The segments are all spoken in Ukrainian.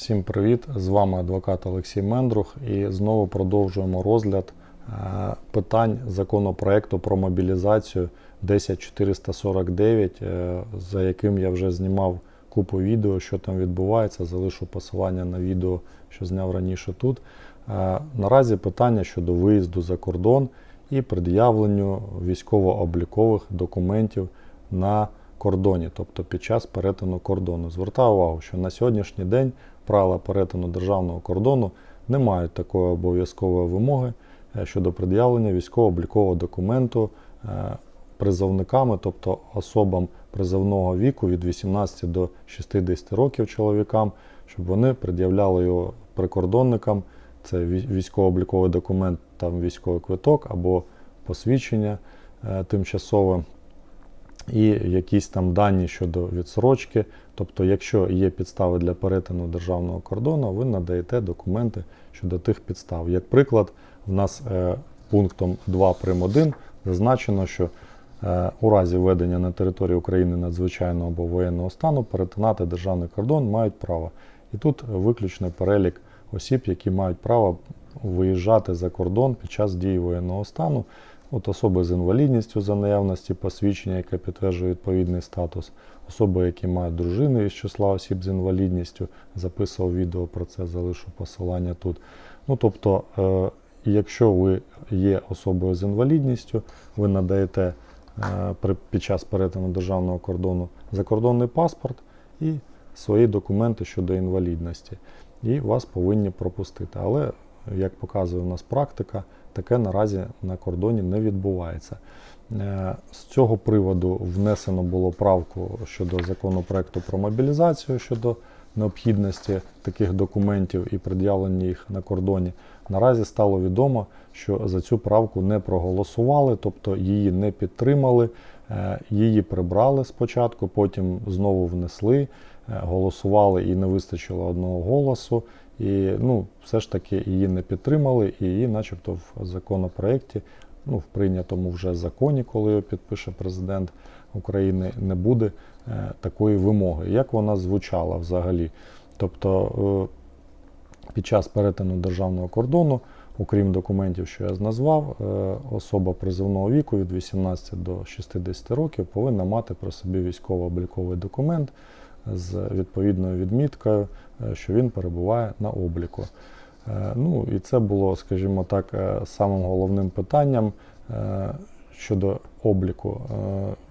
Всім привіт! З вами адвокат Олексій Мендрух і знову продовжуємо розгляд е, питань законопроекту про мобілізацію 10449, е, за яким я вже знімав купу відео, що там відбувається. Залишу посилання на відео, що зняв раніше тут. Е, Наразі питання щодо виїзду за кордон і пред'явленню військово-облікових документів на кордоні, тобто під час перетину кордону. Звертаю увагу, що на сьогоднішній день правила перетину державного кордону не мають такої обов'язкової вимоги е, щодо пред'явлення військово-облікового документу е, призовниками, тобто особам призовного віку від 18 до 60 років чоловікам, щоб вони пред'являли його прикордонникам. Це вій- військово-обліковий документ, там військовий квиток або посвідчення е, тимчасове і якісь там дані щодо відсрочки. Тобто, якщо є підстави для перетину державного кордону, ви надаєте документи щодо тих підстав. Як приклад, в нас е, пунктом 2 прим. 1 зазначено, що е, у разі введення на території України надзвичайного або воєнного стану перетинати державний кордон мають право. І тут виключний перелік осіб, які мають право виїжджати за кордон під час дії воєнного стану. От особи з інвалідністю за наявності посвідчення, яке підтверджує відповідний статус, особи, які мають дружини із числа осіб з інвалідністю, записував відео про це, залишу посилання тут. Ну тобто, е, якщо ви є особою з інвалідністю, ви надаєте е, під час перетину державного кордону закордонний паспорт і свої документи щодо інвалідності, і вас повинні пропустити. Але як показує у нас практика, таке наразі на кордоні не відбувається. Е, З цього приводу внесено було правку щодо законопроекту про мобілізацію щодо необхідності таких документів і пред'явлення їх на кордоні. Наразі стало відомо, що за цю правку не проголосували, тобто її не підтримали, е, її прибрали спочатку, потім знову внесли, голосували і не вистачило одного голосу. І ну, все ж таки її не підтримали, і її, начебто, в законопроєкті, ну, в прийнятому вже законі, коли його підпише президент України, не буде е, такої вимоги. Як вона звучала взагалі? Тобто е, під час перетину державного кордону, окрім документів, що я назвав, е, особа призовного віку від 18 до 60 років повинна мати при собі військово-обліковий документ з відповідною відміткою, е, що він перебуває на обліку. Е, Ну і це було, скажімо так, е, самим головним питанням щодо обліку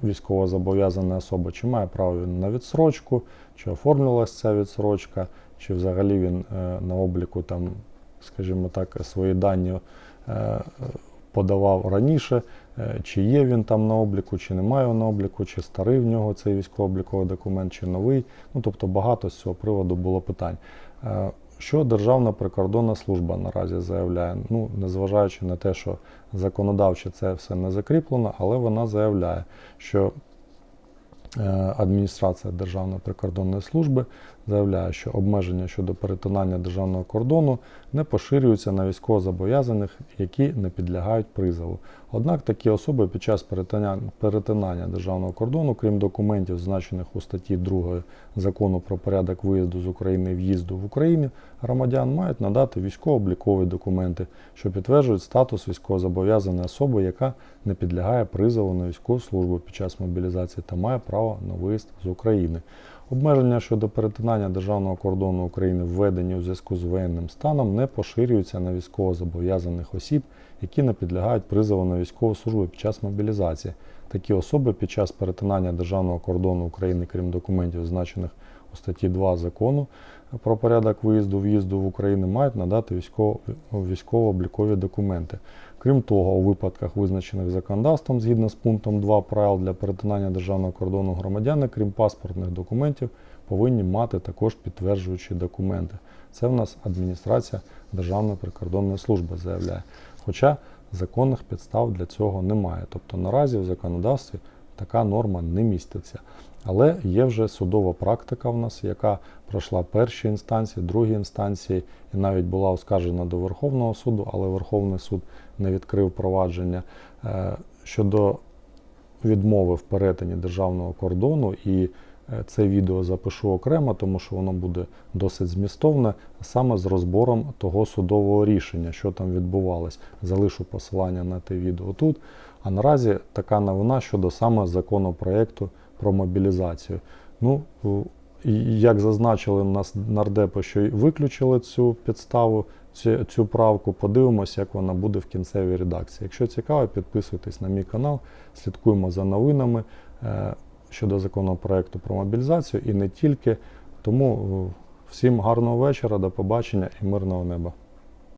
військовозобов'язаної особи, чи має право він на відсрочку, чи оформлювалася ця відсрочка, чи взагалі він на обліку там, скажімо так, свої дані подавав раніше, е, чи є він там на обліку, чи немає на обліку, чи старий в нього цей військово-обліковий документ, чи новий. Ну тобто багато з цього приводу було питань. Е, Що Державна прикордонна служба наразі заявляє? Ну, незважаючи на те, що законодавче це все не закріплено, але вона заявляє, що адміністрація Державної прикордонної служби заявляє, що обмеження щодо перетинання державного кордону не поширюються на військовозобов'язаних, які не підлягають призову. Однак такі особи під час перетинання, державного кордону, крім документів, зазначених у статті 2 закону про порядок виїзду з України в'їзду в Україну, громадян мають надати військово-облікові документи, що підтверджують статус військовозобов'язаної особи, яка не підлягає призову на військову службу під час мобілізації та має право на виїзд з України. Обмеження щодо перетинання державного кордону України, введені у зв'язку з воєнним станом, не поширюються на військовозобов'язаних осіб, які не підлягають призову на військову службу під час мобілізації. Такі особи під час перетинання державного кордону України, крім документів, зазначених у статті 2 закону про порядок виїзду в'їзду в Україну, мають надати військово- військово-облікові документи. Крім того, у випадках, визначених законодавством згідно з пунктом 2 правил для перетинання державного кордону громадяни, крім паспортних документів, повинні мати також підтверджуючі документи. Це в нас адміністрація Державної прикордонної служби заявляє. Хоча законних підстав для цього немає. Тобто наразі в законодавстві така норма не міститься. Але є вже судова практика в нас, яка пройшла перші інстанції, другі інстанції, і навіть була оскаржена до Верховного суду, але Верховний суд не відкрив провадження е, щодо відмови в перетині державного кордону і е, це відео запишу окремо, тому що воно буде досить змістовне, саме з розбором того судового рішення, що там відбувалось. Залишу посилання на те відео тут. А наразі така новина щодо саме законопроекту про мобілізацію. Ну, як зазначили нас нардепи, що виключили цю підставу, цю, цю правку, подивимося, як вона буде в кінцевій редакції. Якщо цікаво, підписуйтесь на мій канал, слідкуємо за новинами е, щодо законопроекту про мобілізацію і не тільки. Тому е, всім гарного вечора, до побачення і мирного неба.